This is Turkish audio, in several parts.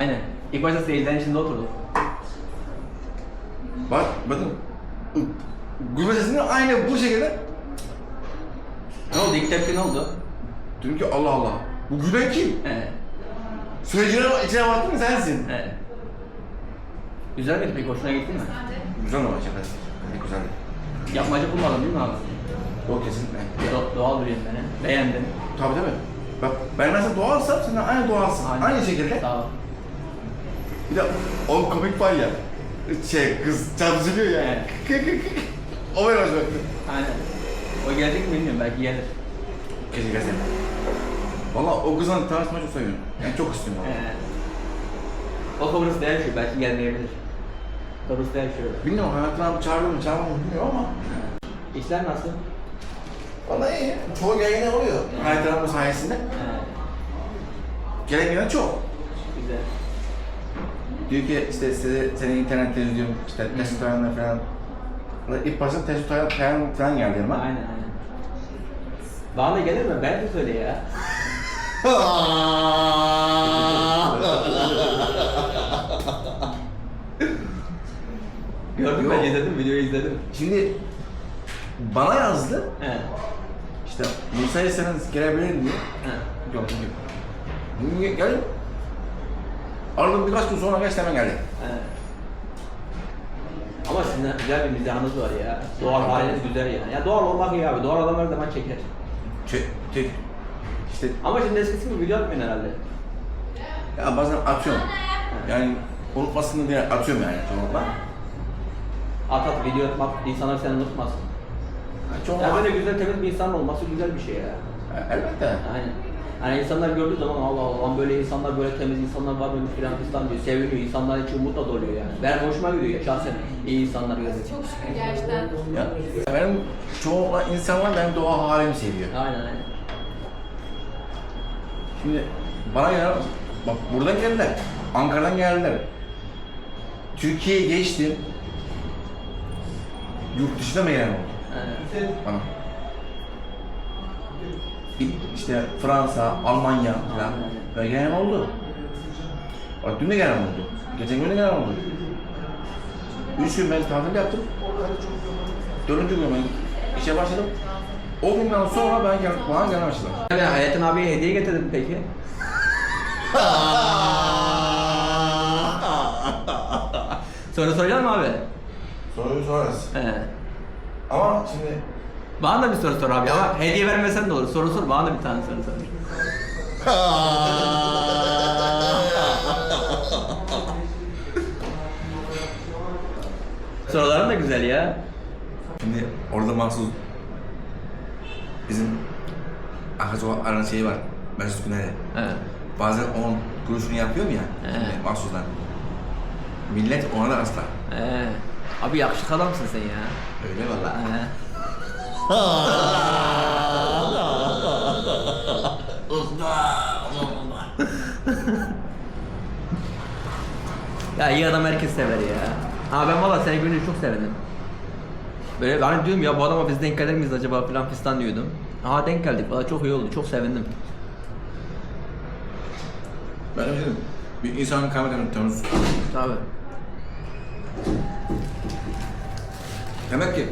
Aynen. İlk başta seyircilerin içinde oturduk. Bak bakın. Gülme sesini aynı bu şekilde. Ne oldu? İlk tepki ne oldu? Dedim ki Allah Allah. Bu gülen kim? He. Seyircilerin içine baktın mı sensin. He. Güzel miydi peki? Hoşuna gitti mi? Güzel ama şakası. Ne güzeldi. Yapmacı bulmadın değil mi abi? Yok kesinlikle. Do- doğal bir beni. Beğendin. Tabii tabii. Bak ben mesela doğalsam sen de aynı doğalsın. Aynı, şekilde. Sağ ol. Bir de o komik var ya. Şey kız çarpışılıyor ya. Evet. o beni hoş baktı. Aynen. O gelecek mi bilmiyorum. Belki gelir. Kesin kesin. Valla o kızla tanışmayı çok seviyorum. Yani çok istiyorum valla. O Kıbrıs'ta yaşıyor. Belki gelmeyebilir. Kıbrıs'ta yaşıyor. Bilmiyorum hayatına abi çağırdı mı çağırmadı mı bilmiyorum ama. İşler nasıl? Valla iyi. Çoğu yayına oluyor. Hayatlarımın sayesinde. He. Gelen gelen çok. Güzel. Diyor ki işte size senin internette izliyorum işte test tutarına falan. İlk başta test tutarına falan, falan geldi yanıma. Aynen aynen. Bana da gelir mi? Ben de söyle ya. Gördüm Yok. ben izledim, videoyu izledim. Şimdi bana yazdı. He. İşte müsaitseniz gelebilir diye. He. Yok yok. Gel? Aradım birkaç gün sonra geç hemen geldi. He. Ama sizin güzel bir mizahınız var ya. Doğal haliniz güzel yani. Ya doğal olmak iyi abi. Doğal adam her zaman çeker. Çek, çek. İşte Ama şimdi eskisi gibi video atmıyorsun herhalde. ya bazen atıyorum. Yani unutmasın diye atıyorum yani çoğunlukla. At at video atmak insanlar seni unutmasın. Yani Ya çoğunlukla. böyle güzel temiz bir insan olması güzel bir şey. Ya, Elbette. Aynen. Hani insanlar gördüğü zaman Allah Allah lan böyle insanlar böyle temiz insanlar var mıymış filan fistan diyor. Seviniyor. İnsanlar için umutla doluyor yani. Ben hoşuma gidiyor ya şahsen. iyi insanlar görmek. Gerçekten. Ya, benim çoğunlukla insanlar benim doğal halimi seviyor. Aynen aynen. Şimdi bana gelen, bak buradan geldiler. Ankara'dan geldiler. Türkiye'ye geçtim. Yurt dışına mı gelen oldu Aynen. bana? İşte Fransa, Almanya falan böyle gelen oldu. Bak dün de gelen oldu. Geçen gün de gelen oldu. Üç gün ben tatil yaptım. Dördüncü gün ben işe başladım. O günden sonra ben gel bana gelmeye başladım. Ben Hayatın abiye hediye getirdim peki. Soru soracak mı abi? Soruyu sorarız. He. Ama şimdi Bana da bir soru sor abi ama hediye vermesen de olur. Soru sor bana da bir tane soru sor. Soruların da güzel ya. Şimdi orada mahsus bizim olan aran şeyi var. Mesut Güner'e. Evet. Bazen onun kuruşunu yapıyorum ya. He. Şimdi mahsuslar. Millet ona da hasta. Ee, abi yakışıklı adamsın sen ya. Öyle valla. Ee. Ya iyi adam herkes sever ya. Ha ben valla seni görünce çok sevindim. Böyle hani diyorum ya bu adama biz denk gelir miyiz acaba filan fistan diyordum. Aha denk geldik valla çok iyi oldu çok sevindim. Ben öyle dedim. Bir insanın kalbini tanıyoruz. Tabi. Demek ki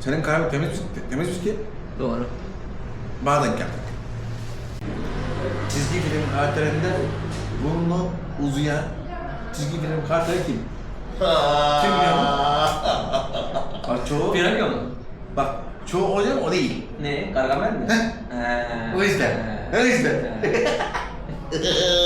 senin kalbin temiz, temiz ki Doğru. bana denk geldi. Çizgi film karakterinde burnu uzayan çizgi film karakteri kim? kim biliyor musun? Bak çoğu, Pinokyo mu? bak çoğu o değil? O değil. Ne? Gargamel mi? He. O yüzden. He. O yüzden. He.